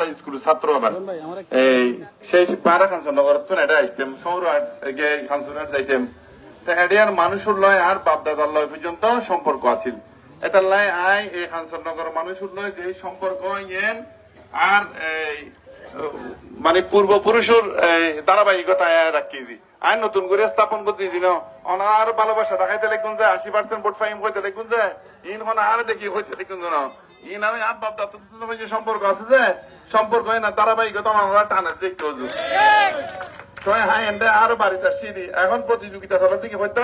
যায় স্কুল ছাত্র আবার। মানুষের লয় আর বাপদাদার লয় পর্যন্ত সম্পর্ক আছিল। এটা লাই আই এই মানুষের লয় যে সম্পর্ক আর মানে পূর্বপুরুষের ধারাবাহিকতা রাখি দি আইন নতুন করে স্থাপন করতে দিন, অনার ভালোবাসা দেখাইতে লিখুন যে, আশি পার্সেন্ট ভোট ফাইম হইতে লিখুন যে ইন আর দেখি হইতে লিখুন যে না। আমি বাপ দাদা যে সম্পর্ক আছে যে, সম্পর্ক হয় না, ধারাবাহিকতা আমরা টানে দেখতে হজু হ্যাঁ আরও বাড়িতে সিঁড়ি এখন প্রতিযোগিতা চলার দিকে হইতে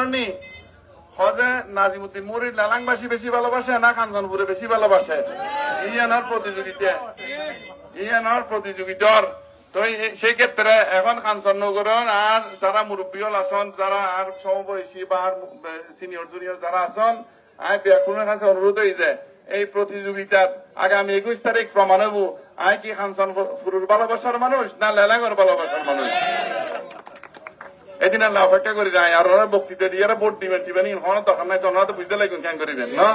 হজে নাজিমুদ্দিন মুরির লালাংবাসী বেশি ভালোবাসে, না কাঞ্চনপুরে বেশি ভালোবাসে। ইয়ানার প্রতিযোগিতা। ইয়ানার প্রতিযোগিতার। তো এই- সেই ক্ষেত্রে এখন কাঞ্চননগরের আর যারা মুরব্বীল আছেন, যারা আর সমবয়সী বা সিনিয়র জুনিয়র যারা আছেন আই ব্যাকুনের কাছে অনুরোধ হই যে এই প্রতিযোগিতার আগামী একুশ তারিখ প্রমাণ হব। আই কি কাঞ্চনপুরের ভালোবাসার মানুষ না লেলাঙ্গর ভালোবাসার মানুষ? এদিন আল্লাহ অপেক্ষা করি যায়, আর ওরা বক্তৃতা দিয়ে ভোট দিবেন দিবেন হন তখন নাই, তখন তো বুঝতে লাগবেন কেন করিবেন, না?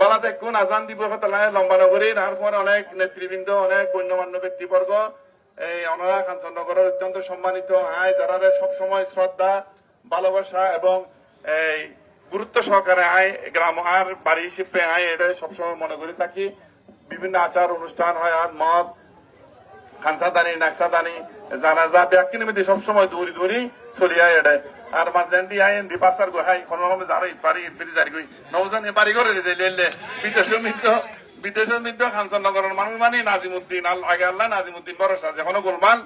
বলাতে কোন আজান দিব তাহলে লম্বা নগরী তারপরে অনেক নেতৃবৃন্দ, অনেক গণ্যমান্য ব্যক্তিবর্গ, এই অনারা কাঞ্চননগরের অত্যন্ত সম্মানিত। আয় যারা সবসময় শ্রদ্ধা, ভালোবাসা এবং এই সহকারে আয়, গ্রাম আর বাড়ি হিসেবে আয় এটা সবসময় মনে করে থাকি। বিভিন্ন আচার, অনুষ্ঠান হয়, আর মদ, খানসাদানি, নাকসাদানি জানা যা ব্যক্তি নিমিত্তে সবসময় দৌড়ি দৌড়ি চলিয়া এড়ে আর মারজান্ডি আইন দি পাসার গো, হাই যারা ইপারি ইপারি জারি গই। নৌজান এপারি করে যে লেলে বিদেশের মিত্র বিদেশের মিত্র, খানসান নগরের মানুষ মানে নাজিমুদ্দিন আল, আগে আল্লাহ, নাজিমুদ্দিন ভরসা যেখানে গোলমাল,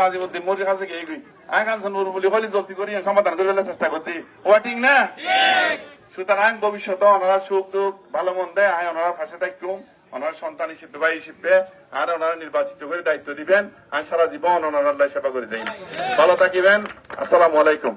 নাজিমুদ্দিন মরির কাছে গিয়ে গই। আই খানসান নুর বলি, হলি জলদি করি সমাধান করে চেষ্টা করতে ও ঠিক না? সুতরাং ভবিষ্যতে ওনারা সুখ দুঃখ ভালো মন্দে আয় ওনারা পাশে থাকুম। ওনার সন্তান হিসেবে, ভাই হিসেবে, আর ওনারা নির্বাচিত করে দায়িত্ব দিবেন। আর সারা জীবন ওনারা সেবা করে দেয় ভালো থাকিবেন। আসসালামু আলাইকুম।